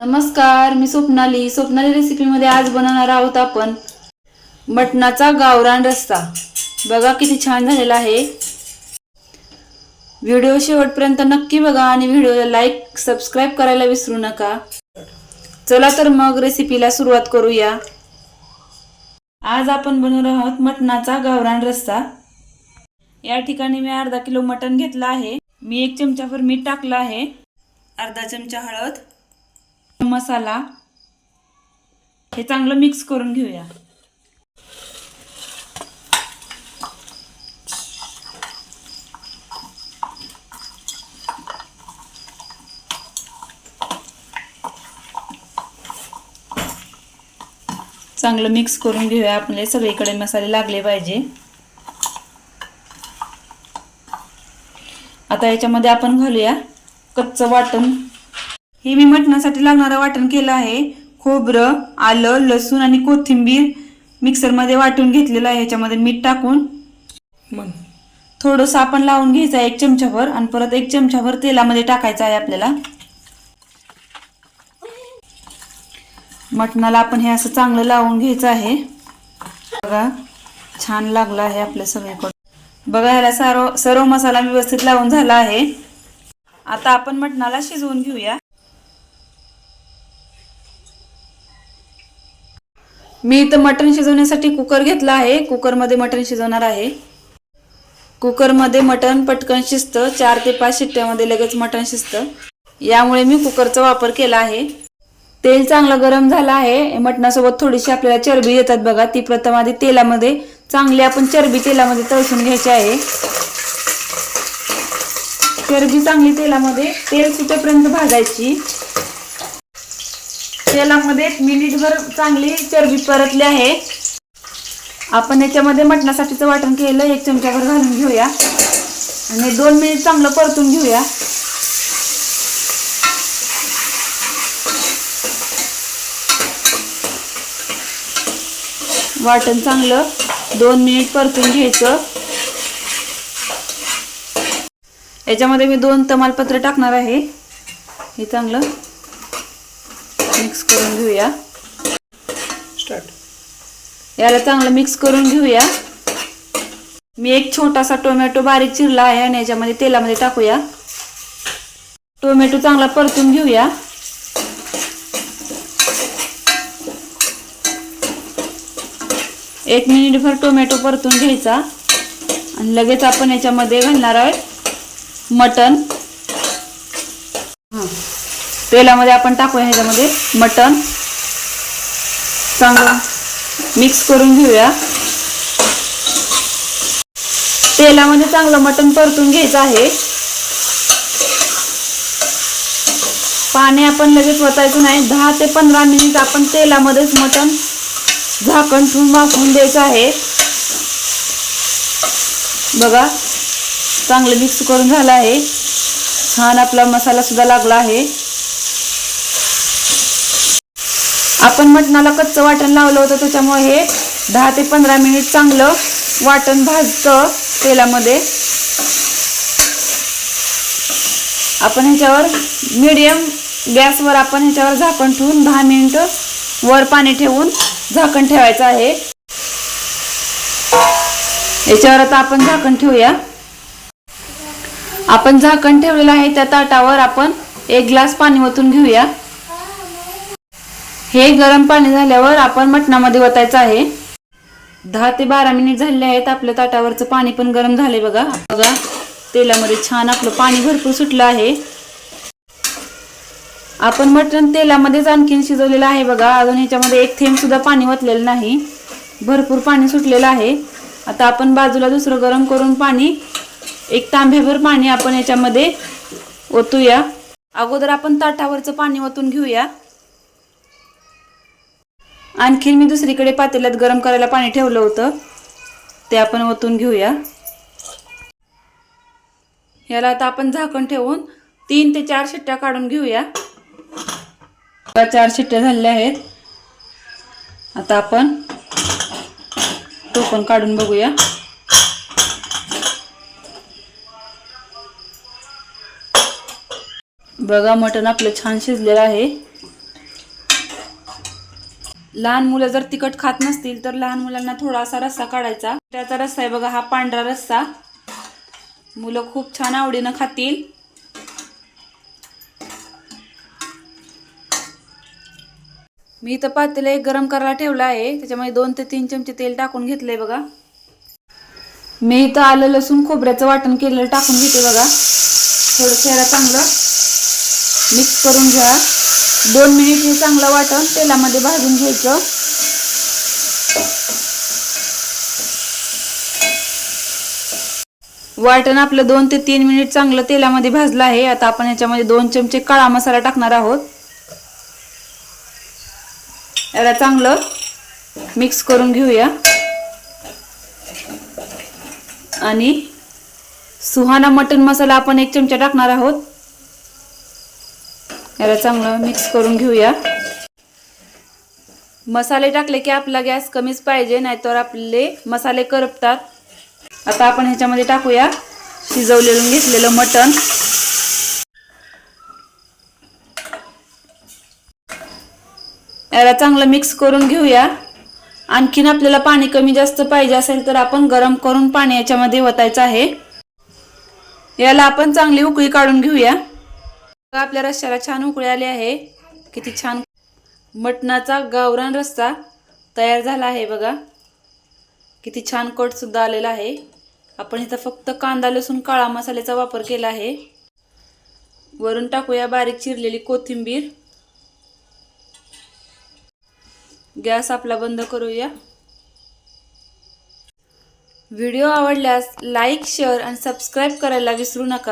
नमस्कार मी स्वप्नाली. स्वप्नाली रेसिपीमध्ये आज बनवणार आहोत आपण मटणाचा गावरान रस्ता बघा किती छान झालेला आहे. व्हिडिओ शेवटपर्यंत नक्की बघा आणि व्हिडिओला लाईक सबस्क्राईब करायला विसरू नका. चला तर मग रेसिपीला सुरुवात करूया. आज आपण बनवणार आहोत मटणाचा गावरान रस्ता या ठिकाणी मी अर्धा किलो मटण घेतलं आहे. मी एक चमचाभर मीठ टाकलं आहे. अर्धा चमचा हळद. मसाला हे चांगलं मिक्स करून घेऊया. चांगलं मिक्स करून घेऊया आपले. सगळीकडे मसाले लागले पाहिजे. आता याच्यामध्ये आपण घालूया कच्चं वाटण. हे मी मटणासाठी लागणारं वाटण केलं आहे. खोबरं आलं लसूण आणि कोथिंबीर मिक्सरमध्ये वाटून घेतलेलं आहे. ह्याच्यामध्ये मीठ टाकून. मग थोडंसं आपण लावून घ्यायचं आहे एक चमचाभर आणि परत एक चमचाभर तेलामध्ये टाकायचं आहे आपल्याला. मटणाला आपण हे असं चांगलं लावून घ्यायचं आहे. बघा छान लागलं आहे आपल्या सगळीकडे बघा ह्याला सर्व सर्व मसाला व्यवस्थित लावून झाला आहे. आता आपण मटणाला शिजवून घेऊया. मी इथं मटण शिजवण्यासाठी कुकर घेतला आहे. कुकरमध्ये मटण शिजवणार आहे. कुकरमध्ये मटण पटकन शिजतं. चार ते पाच शिट्ट्यामध्ये लगेच मटण शिजतं. यामुळे मी कुकरचा वापर केला आहे. तेल चांगलं गरम झालं आहे. मटणासोबत थोडीशी आपल्याला चरबी येतात बघा. ती प्रथम आधी तेलामध्ये चांगली आपण चरबी तेलामध्ये तळसून घ्यायची आहे. चरबी चांगली तेलामध्ये तेल सुटेपर्यंत भाजायची. तेलामध्ये मिनिटभर चांगली चरबी परतली आहे. आपण याच्यामध्ये मटणासाठीचं वाटण केलं एक चमचाभर घालून घेऊया. आणि दोन मिनिट चांगलं परतून घेऊया. वाटण चांगलं दोन मिनिट परतून घ्यायचं. याच्यामध्ये मी दोन तमालपत्र टाकणार आहे. हे चांगलं. मिक्स करून घेऊया. स्टार्ट याला चांगलं मिक्स करून घेऊया. मी एक छोटासा टोमॅटो बारीक चिरला आहे आणि याच्यामध्ये तेलामध्ये टाकूया. टोमॅटो चांगला परतून घेऊया. एक मिनिटभर टोमॅटो परतून घ्यायचा. आणि लगेच आपण याच्यामध्ये घालणार आहोत मटण. तेलामध्ये आपण टाकूया ह्याच्यामध्ये मटण. चांगलं मिक्स करून घेऊया. तेलामध्ये चांगलं मटण परतून घ्यायचं आहे. पाणी आपण लगेच वतायचं नाही. दहा ते पंधरा मिनिट आपण तेलामध्येच मटण झाकण ठेवून वाफवून द्यायचं आहे. बघा चांगलं मिक्स करून झालं आहे. छान आपला मसाला सुद्धा लागला आहे. आपण मटणाला कच्चं वाटण लावलं होतं त्याच्यामुळे हे दहा ते पंधरा मिनिट चांगलं वाटण भाजतं तेलामध्ये. आपण ह्याच्यावर मीडियम गॅसवर आपण ह्याच्यावर झाकण ठेवून दहा मिनिटं वर पाणी ठेवून झाकण ठेवायचं आहे. याच्यावर आता आपण झाकण ठेवूया. आपण झाकण ठेवलेलं आहे त्या ताटावर आपण एक ग्लास पाणी ओतून घेऊया. हे गरम पाणी झाल्यावर आपण मटणामध्ये वतायचं आहे. दहा ते बारा मिनिट झालेले आहेत आपल्या ताटावरचं पाणी पण गरम झाले बघा. बघा तेलामध्ये छान आपलं पाणी भरपूर सुटलं आहे. आपण मटण तेलामध्येच आणखीन शिजवलेलं आहे बघा. अजून ह्याच्यामध्ये एक थेंब सुद्धा पाणी ओतलेलं नाही. भरपूर पाणी सुटलेलं आहे. आता आपण बाजूला दुसरं गरम करून पाणी एक तांब्याभर पाणी आपण याच्यामध्ये ओतूया. अगोदर आपण ताटावरचं पाणी ओतून घेऊया. आणखीन मी दुसरीकडे पातेल्यात गरम करायला पाणी ठेवलं होतं. ते आपण ओतून घेऊया. याला आता आपण झाकण ठेवून तीन ते चार शिट्ट्या काढून घेऊया. चार शिट्ट्या झालेल्या आहेत. आता आपण टोपण काढून बघूया. बघा मटण आपलं छान शिजलेलं आहे. लहान मुलं जर तिखट खात नसतील तर लहान मुलांना थोडासा रस्सा काढायचा. त्याचा रस्सा आहे बघा हा पांढरा रस्सा. मुलं खूप छान आवडीनं खातील. मी इथं एक गरम करायला ठेवला आहे. त्याच्यामध्ये दोन ते तीन चमचे तेल टाकून घेतलंय बघा. मी इथं आलं लसूण खोबऱ्याचं वाटण केलेलं टाकून घेते बघा. थोडं चेहरा चांगलं मिक्स करून घ्या. दोन मिनिट हे चांगलं वाटण तेलामध्ये भाजून घ्यायचं. वाटण आपलं दोन ते तीन मिनिट चांगलं तेलामध्ये भाजलं आहे. आता आपण याच्यामध्ये दोन चमचे काळा मसाला टाकणार आहोत. याला चांगलं मिक्स करून घेऊया. आणि सुहाना मटन मसाला आपण एक चमचा टाकणार आहोत. याला चांगलं मिक्स करून घेऊया. मसाले टाकले की आपला गॅस कमीच पाहिजे नाहीतर आपले मसाले करपतात. आता आपण ह्याच्यामध्ये टाकूया. शिजवलेलं घेतलेलं मटण. याला चांगलं मिक्स करून घेऊया. आणखीन आपल्याला पाणी कमी जास्त पाहिजे असेल तर आपण गरम करून पाणी याच्यामध्ये वतायचं आहे. याला आपण चांगली उकळी काढून घेऊया. आपल्या रश्श्याला छान उकळी आले आहे? किती छान मटणाचा गावरान रस्सा तयार झाला आहे बघा. किती छान कट सुद्धा आलेला आहे. आपण इथं फक्त कांदा लसूण काळा मसाल्याचा वापर केला आहे. वरून टाकूया बारीक चिरलेली कोथिंबीर. गॅस आपला बंद करूया. व्हिडिओ आवडल्यास लाईक शेअर आणि सबस्क्राईब करायला विसरू नका.